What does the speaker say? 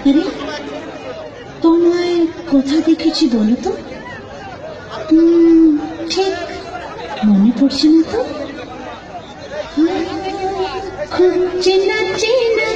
আরে তোমায় কোথা দেখেছি বলো তো? ঠিক মনে পড়ছে না তো? হ্যাঁ, খুব চেনা চেনা